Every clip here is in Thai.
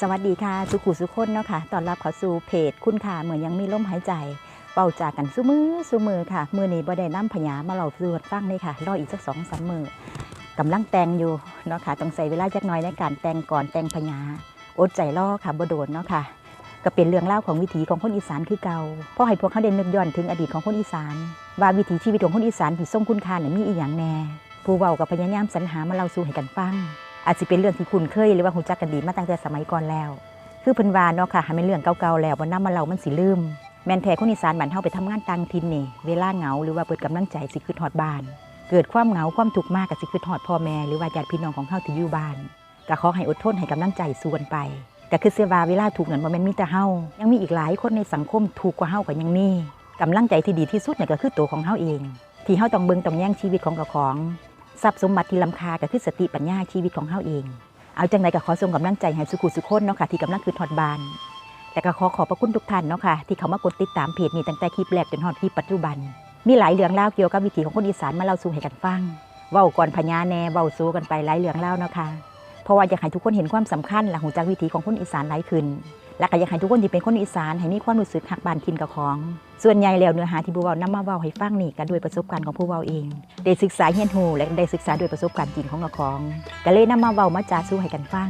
สวัสดีค่ะ สุขุสุคนเนาะค่ะตอนรับเข้าสู่เพจคุณค่ะเหมือนยังมีลมหายใจเป่าจากกันสู้มือสู้มือค่ะ มือนี้บ่ได้น้ำพญามาเราสู่ฟังเลยค่ะ รออีกสักสองสามมือกำลังแต่งอยู่เนาะค่ะต้องใส่เวลาจักน่อยในการแต่งก่อนแต่งพญาอดใจรอค่ะบ่โดนเนาะค่ะ ก็เป็นเรื่องเล่าของวิถีของคนอีสานคือเก่าเพราะให้พวกเขาได้นึกย้อนถึงอดีตของคนอีสาน ว่าวิถีชีวิตของคนอีสานที่ทรงคุณค่าเนี่ยมีอีหยังแน่ผู้เว้ากับพยายามสรรหามาเล่าสู่ให้กันฟัง อาจจะเป็นเรื่องที่คุ้นเคยหรือว่าหูจักกันดีมาตั้งแต่สมัยก่อนแล้ว คือเพิ่นว่าเนาะค่ะหาเป็นเรื่องเก่าๆแล้วบ่นำมาเล่ามันสิลืม แมนแท้คนอีสานบ้านเฮาไปทำงานต่างถิ่นนี่เวลาเหงาหรือว่าเปิดกำลังใจสิคิดฮอดบ้าน เกิดความเหงาความทุกข์มากก็สิคิดฮอดพ่อแม่หรือว่าญาติพี่น้องของเฮาที่อยู่บ้านก็ขอให้อดทนให้กำลังใจสู้กันไปก็คือเสียว่าเวลาถูกข์นั้นบ่แม่นมีแต่เฮายังมีอีกหลายคนในสังคมถูกกว่าเฮาก็ยังมีกำลังใจที่ดีที่สุดเนี่ยก็คือตัวของเฮาเอง ที่เฮาต้องเบิ่งต้องแย่งชีวิตของเจ้าของ ทรัพย์สมบัติที่ล้ำค่าก็คือสติปัญญาชีวิตของเฮาเอง เอาจังไรก็ขอส่งกำลังใจให้สุขุสุคนเนาะค่ะที่กำลังคือถอดบานแต่ก็ขอขอบพระคุณทุกท่านเนาะค่ะที่เขามากดติดตามเพจนี้ตั้งแต่คลิปแรกจนฮอดคลิปปัจจุบัน มีหลายเรื่องเล่าเกี่ยวกับวิถีของคนอีสานมาเล่าสู่ให้กันฟังเว้าก่อนพญาแน่เว้าสู้กันไปหลายเรื่องเล่าเนาะค่ะ เพราะว่าอยากให้ทุกคนเห็นความสำคัญและหูจักวิถีของคนอีสานหลายขึ้น และก็อยากให้ทุกคนที่เป็นคนอีสานให้มีความรู้สึกหักบานทินกับของ ส่วนใหญ่แล้วเนื้อหาที่ผู้เว้านำมาเว้าให้ฟังนี่ก็ด้วยประสบการณ์ของผู้เว้าเองได้ศึกษาเฮียนหูและได้ศึกษาด้วยประสบการณ์จริงของกะของก็เลยนำมาเว้ามาจาสู้ให้กันฟัง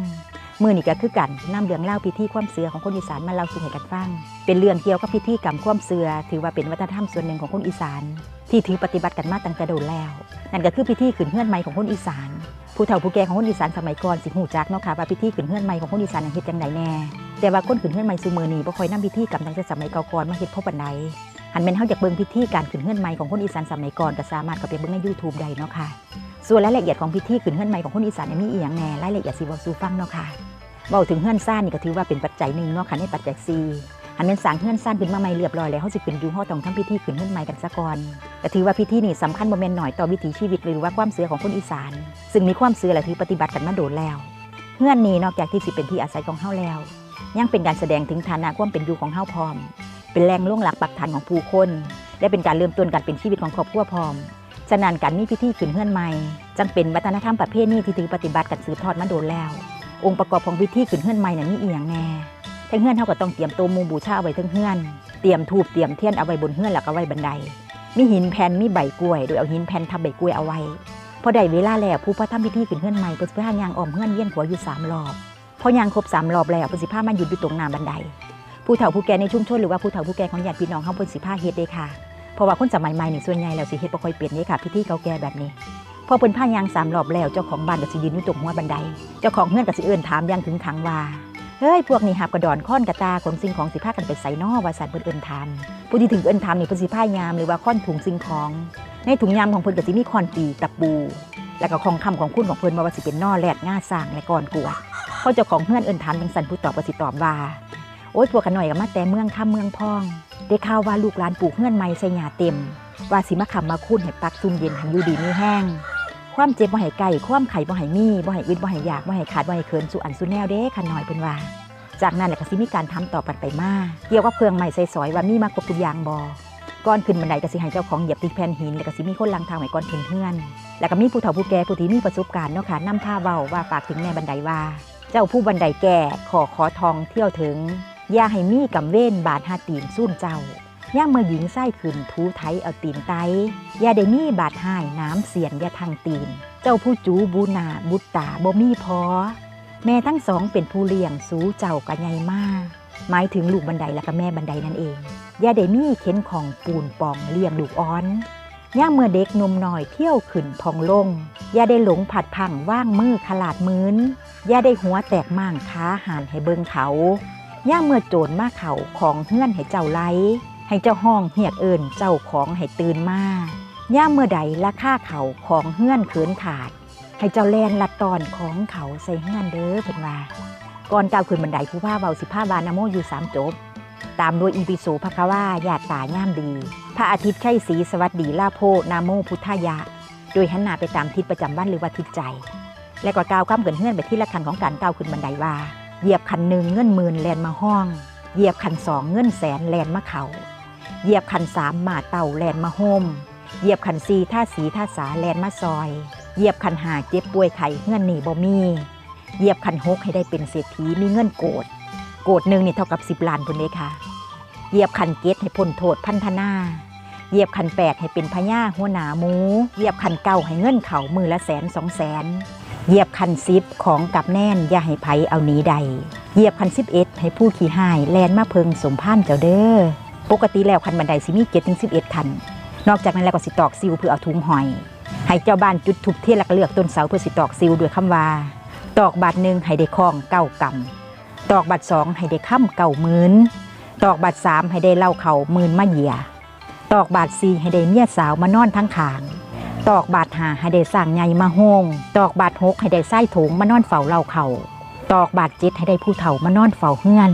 มื่อนี่ก็คือกันนำเรื่องเล่าพิธีความเสือของคนอีสานมาเล่าสู่ให้กันฟัง เป็นเรื่องเกี่ยวกับพิธีกรรมความเสือถือว่าเป็นวัฒนธรรมส่วนหนึ่งของคนอีสาน ที่ถือปฏิบัติกันมาตั้งแต่โดนแล้ว นั่นก็คือพิธีขึ้นเฮือนใหม่ของคนอีสาน ผู้เฒ่าผู้แก่ของคนอีสานสมัยก่อนสิหูจักเนาะค่ะว่าพิธีขึ้นเฮือนใหม่ของคนอีสานเฮ็ดจังไดแน่แต่ว่าคนขึ้นเฮือนใหม่ซุมื้อนี้บ่ค่อยนำพิธีกรรมตั้งแต่สมัยเก่าก่อนมาเฮ็ดพบปานใดหันแม่นเฮาอยากเบิ่งพิธีการขึ้นเฮือนใหม่ของคนอีสานสมัยก่อนก็สามารถเข้าไปเบิ่งใน YouTube ได้เนาะค่ะ ส่วนรายละเอียดของพิธีขึ้นเฮือนใหม่ของคนอีสานเนี่ยมีอีหยังแหน่รายละเอียดสิเว้าสู่ฟังเนาะค่ะเว้าถึงเฮือนซ่านนี่ก็ถือว่าเป็นปัจจัยหนึ่งเนาะค่ะในปัจจัยสี่อันนั้นสร้างเฮือนซ่านขึ้นมาใหม่เรียบร้อยแล้วเขาสิขึ้นอยู่เฮาต้องทำพิธีขึ้นเฮือนใหม่กันซะก่อนก็ถือว่าพิธีนี่สำคัญบ่แม่นน้อยต่อวิถีชีวิตหรือว่าความเชื่อของคนอีสาน ซึ่งมีความเชื่อและถือปฏิบัติกันมาโดนแล้วเฮือนนี้นอกจากที่สิเป็นที่อาศัยของเฮาแล้ว ยังเป็นการแสดงถึงฐานะความเป็นอยู่ของเฮาพร้อม เป็นแหล่งล่วงหลักปักฐานของผู้คนและเป็นการเริ่มต้นการเป็นชีวิตของครอบครัวพร้อม ฉะนั้นการมีพิธีขึ้นเฮือนใหม่จังเป็นวัฒนธรรมประเพณีที่ถือปฏิบัติกันสืบทอดมาโดนแล้ว องค์ประกอบของพิธีขึ้นเฮือนใหม่นั้นมีเอียงแน่ทั้งเฮือนเฮาก็ต้องเตรียมโตวหมูบูชาเอาไว้ทั้งเฮือน เตรียมทูบเตรียมเทียนเอาไว้บนเฮือนแล้วก็ไว้บันได มีหินแผ่นมีใบกล้วย โดยเอาหินแผ่นทับใบกล้วยเอาไว้พอได้เวลาแล้วผู้พระทำพิธีขึ้นเฮือนใหม่เพิ่นสิพายางอ้อมเฮือนเวียนหัวอยู่สามรอบพอยางครบสามรอบแล้วเพิ่นสิพามาหยุดอยู่ตรงหน้าบันไดผู้เฒ่าผู้แก่ในชุมชนหรือว่าผู้เฒ่าผู้แก่ของญาติพี่น้องเฮาเพิ่นสิพาเฮ็ดเด้ค่ะ เพราะว่าคนสมัยใหม่นี่ส่วนใหญ่แล้วสิเฮ็ดบ่ค่อยเป็นเด้ค่ะพิธีเก่าแก่แบบนี้พอเพิ่นพายางสามรอบแล้วเจ้าของบ้านก็สิยืนอยู่ตรงหัวบันได เจ้าของเฮือนก็สิเอิ้นถามอย่างถึงขังว่าเฮ้ยพวกนี้หับกระดอนค้อนกระตาขนสิ่งของสิพากันไปใส่นอว่าสันเพิ่นเอิ้นถามผู้ที่ถึงเอิ้นถามนี่เพิ่นสิพายามหรือว่าค้อนถุงสิ่งของ ในถุงยามของเพิ่นก็สิมีค้อนตีตะปู แล้วก็ของคำของคุณของเพิ่นว่าว่าสิเป็นนอแลดง่าสร้างและก่อนกลัวพอเจ้าของเฮือนเอิ้นถามจังสันผู้ตอบก็สิตอบว่าโอ๊ยพวกกันหน่อยก็มาแต่เมืองค่ำเมืองพอง ได้ข่าวว่าลูกหลานปลูกเฮือนใหม่ใส่หญ้าเต็ม ว่าสิมาคำมาคุ้นให้ปักซุ่มเย็นให้อยู่ดีมีแห้ง ความเจ็บบ่ให้ไก่ความไข่บ่ให้มีบ่ให้อึดบ่ให้อยากบ่ให้ขาดบ่ให้เคินสู่อันสู่แนวเด้ขันหน่อยเพิ่นว่า จากนั้นแหละก็สิมีการทำต่อกันไปมาเกี่ยวกับเครื่องใหม่ใส่สอยว่ามีมาครบทุกอย่างบ่ก่อนขึ้นบันไดก็สิให้เจ้าของเหยียบทีแผ่นหินแล้วก็สิมีคนลังทางไว้ก่อนขึ้นเฮือน แล้วก็มีผู้เฒ่าผู้แก่ผู้ที่มีประสบการณ์เนาะค่ะนำพาเว้าว่าฝากถึงแม่บันไดว่า เจ้าผู้บันไดแก่ขอขอทองเที่ยวถึง อย่าให้มีกำเว้นบาดหาตีนสู้นเจ้าย่าเมื่อหญิงไส้ขืนทูไทยเอาตีนไตอย่าได้มีบาดหายน้ำเสียนอย่าทางตีน เจ้าผู้จูบูนาบุตตาบ่มีพอ แม่ทั้งสองเป็นผู้เลี้ยงสูเจ้ากะใหญ่มาก หมายถึงลูกบันไดและก็แม่บันไดนั่นเอง อย่าได้มีเข็นของปูนปองเลี้ยงลูกอ่อนย่าเมื่อเด็กหนมหน้อยเที่ยวขึ้นพองลง อย่าได้หลงผัดพังว่างมือขลาดมืนอย่าได้หัวแตกม่างขาหานให้เบิงเขา ย่าเมื่อโจรมาเขาของเฮือนให้เจ้าไล่ให้เจ้าห้องเหียกเอิญเจ้าของให้ตื่นมาย่าเมื่อใดละค่าเขาของเฮือนเขินขาด ให้เจ้าแลนลัตอนของเขาใส่เฮือนเด้อเพิ่นว่าก่อนก้าวขึ้นบันไดผู้ผ้าเบาสิผ้าวานาโมอยู่สามจบ ตามด้วยอีปิโสภควาญาตาย่ามดี พระอาทิตย์ใช่สีสวัสดีลาโพนาโมพุทธายะ โดยหันหน้าไปตามทิศประจำวันหรือว่าทิศใจ และก็ก้าวข้ามเกินเฮือนไปที่ละคันของการก้าวขึ้นบันไดว่า เหยียบคันหนึ่งเงื่อนหมื่นแลนมาห้อง เหยียบคันสองเงื่อนแสนแลนมาเขาเหยียบคันสามหมาเต่าแลนมาโฮมเหยียบคันสี่ท่าสีท่าสาแลนมาซอย เหยียบคันหาเจ็บป่วยไข้เงื่อนหนีบ่มี เหยียบคันหกให้ได้เป็นเศรษฐีมีเงินโกดโกดหนึ่งนี่เท่ากับ10ล้านพุ่นเลยค่ะ เหยียบคันเกตให้พ้นโทษพันธนา เหยียบคันแปดให้เป็นพญาหัวหนาหมู เหยียบคันเก้าให้เงินเขามือละแสนสองแสน เหยียบคันสิบของกับแน่นอย่าให้ไผเอาหนีใด เหยียบคันสิบเอ็ดให้ผู้ขี่หายแลนมาเพิงสมพานเจ้าเด้อ ปกติแล้วคันบันไดสิมีเจ็ดถึงสิบเอ็ดคัน นอกจากนั้นแล้วก็สิตอกซิวเพื่อเอาถุงหอย ให้เจ้าบ้านจุดทุบเทียนแล้วก็เลือกต้นเสาเพื่อสิตอกซิวด้วยคำว่า ตอกบาทหนึ่งให้ได้คล้องเก้ากำตอกบาทสองให้ได้ค่ำเก้าหมื่นตอกบาทสามให้ได้เล่าเขาหมื่นมาเหยียตอกบาทสี่ให้ได้เมียสาวมานอนทั้งขาง ตอกบาทหาให้ได้สั่งใหญ่มาโฮงตอกบาทหกให้ได้ไส้ถงมานอนเฝ้าเล่าเขาตอกบาทเจ็ดให้ได้ผู้เฒ่ามานอนเฝ้าเฮือน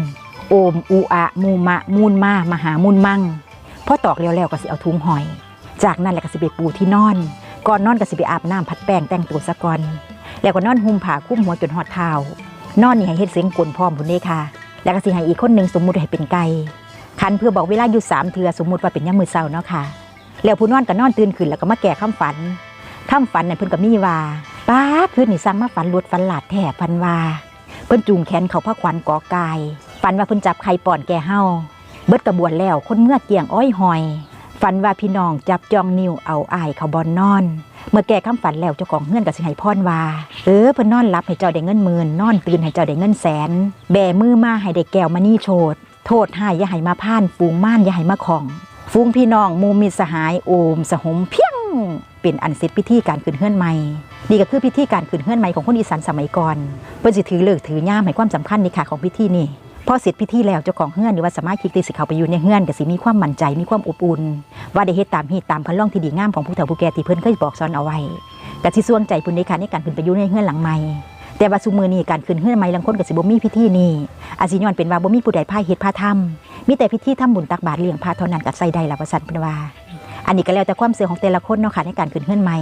โอมอูอะมูมะมูนมามหามุนมั่งพอตอกแล้วๆก็สิเอาถุงหอย จากนั้นแหละก็สิไปปูที่นอน ก่อนนอนก็สิไปอาบน้ำพัดแป้งแต่งตัวซะก่อน แล้วก็นอนหุ้มผ้าคลุ้มหัวจนหอดเท้านอนนี่ให้เฮ็ดเสียงกลนพร้อมพุ่นเด้ค่ะ แล้วก็สิให้อีกคนหนึ่งสมมุติให้เป็นไก่คันเพื่อบอกเวลาอยู่สามเทือสมมุติว่าเป็นยามมือเช้าเนาะค่ะ แล้วผู้นอนก็นอนตื่นขึ้นแล้วก็มาแก่คำฝันคำฝันนั่นเพิ่นก็มีว่าป้าคืนนี่สั่งมาฝันลวดฝันหลาดแท้ฝันว่า เพิ่นจูงแขนเขาพระขวัญก่อกาย ฝันว่าเพิ่นจับไข่ป่อนแก่เฮาเบิดกระบวนแล้วคนเมื่อเกี่ยงอ้อยหอย ฝันว่าพี่น้องจับจองนิ้วเอาอายเขาบอนนอน เมื่อแก่คำฝันแล้วเจ้าของเงื่อนกับสิให้พรว่า เออเพิ่นนอนรับให้เจ้าได้เงินหมื่นนอนตื่นให้เจ้าได้เงินแสน แบมือมาให้ได้แก้วมานี่โชดโทษให้อย่าให้มาพ่านฟูงม่านอย่าให้มาของ ฟูงพี่น้องมูมิสหายโอมสหมเพียงเป็นอันเสร็จพิธีการขึ้นเฮือนใหม่นี่ก็คือพิธีการขึ้นเฮือนใหม่ของคนอีสานสมัยก่อนเพิ่นสิถือเลิกถือย่ามให้ความสำคัญนี่ค่ะของพิธีนี่พอเสร็จพิธีแล้วเจ้าของเฮือนหรือว่าสมาชิกที่สิเขาไปอยู่ในเฮือนก็สิมีความมั่นใจมีความอบอุ่นว่าได้เฮ็ดตามเหตุตามคันลองที่ดีงามของผู้เฒ่าผู้แก่ที่เพิ่นเคยบอกสอนเอาไว้ก็สิส่วนใจพิ่นในการในการขึ้นไปอยู่ในเฮือนหลังใหม่ แต่ว่าซุมือนี้การขึ้นเฮือนใหม่ลางคนก็สิบ่มีพิธีนี้อาจสิย้อนเป็นว่าบ่มีผู้ใดพาเฮ็ดพาทำมีแต่พิธีทำบุญตักบาตรเลี้ยงพระเท่านั้นก็ใส่ได้ละว่าซั่นเพิ่นว่า อันนี้ก็แล้วแต่ความเชื่อของแต่ละคนเนาะค่ะในการขึ้นเฮือนใหม่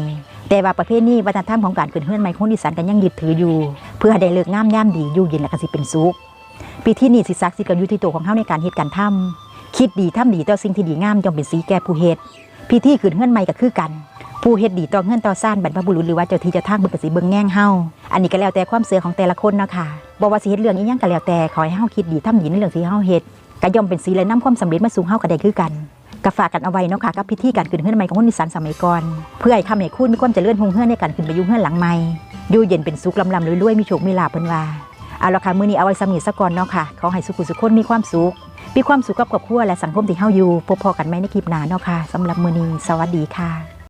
แต่ว่าประเภทนี้วัฒนธรรมของการขึ้นเฮือนใหม่ของคนอีสานก็ยังยึดถืออยู่ เพื่อให้ได้เลิกงามยามดีอยู่เย็นและก็สิเป็นสุขปีที่นี่สิศักสิก็อยู่ที่ตัวของเฮาในการเฮ็ดการทำคิดดีทำดีต่อสิ่งที่ดีงามย่อมเป็นสีแก่ผู้เฮ็ดพิธีขึ้นเฮือนใหม่ก็คือกัน ผู้เฮ็ดดีต่อเงินต่อซ่านบรรพบุรุษหรือว่าเจ้าที่เจ้าทางเพิ่นก็สิเบิ่งแง่งเฮาอันนี้ก็แล้วแต่ความเชื่อของแต่ละคนเนาะค่ะบ่ว่าสิเฮ็ดเรื่องอีหยังก็แล้วแต่ขอให้เฮาคิดดีทำดีในเรื่องที่เฮาเฮ็ดก็ย่อมเป็นสีและนำความสำเร็จมาสู่เฮาก็ได้คือกันก็ฝากกันเอาไว้เนาะค่ะกับพิธีการขึ้นเฮือนใหม่ของคนอีสานสมัยก่อนเพื่อให้คำให้คุณมีความเจริญรุ่งเรืองในการขึ้นไปยู่งเฮือนหลังใหม่อยู่เย็นเป็นสุขลำลำรวยๆมีโชคมีลาภเพิ่นว่าเอาละค่ะมื้อนี้เอาไว้สำนีสักก่อนเนาะค่ะขอให้สุขุสุขคนมีความสุขมีความสุขกับครอบครัวและสังคมที่เฮาอยู่พบพอกันไหมในคลิปหน้าเนาะค่ะสำหรับมื้อนี้สวัสดีค่ะ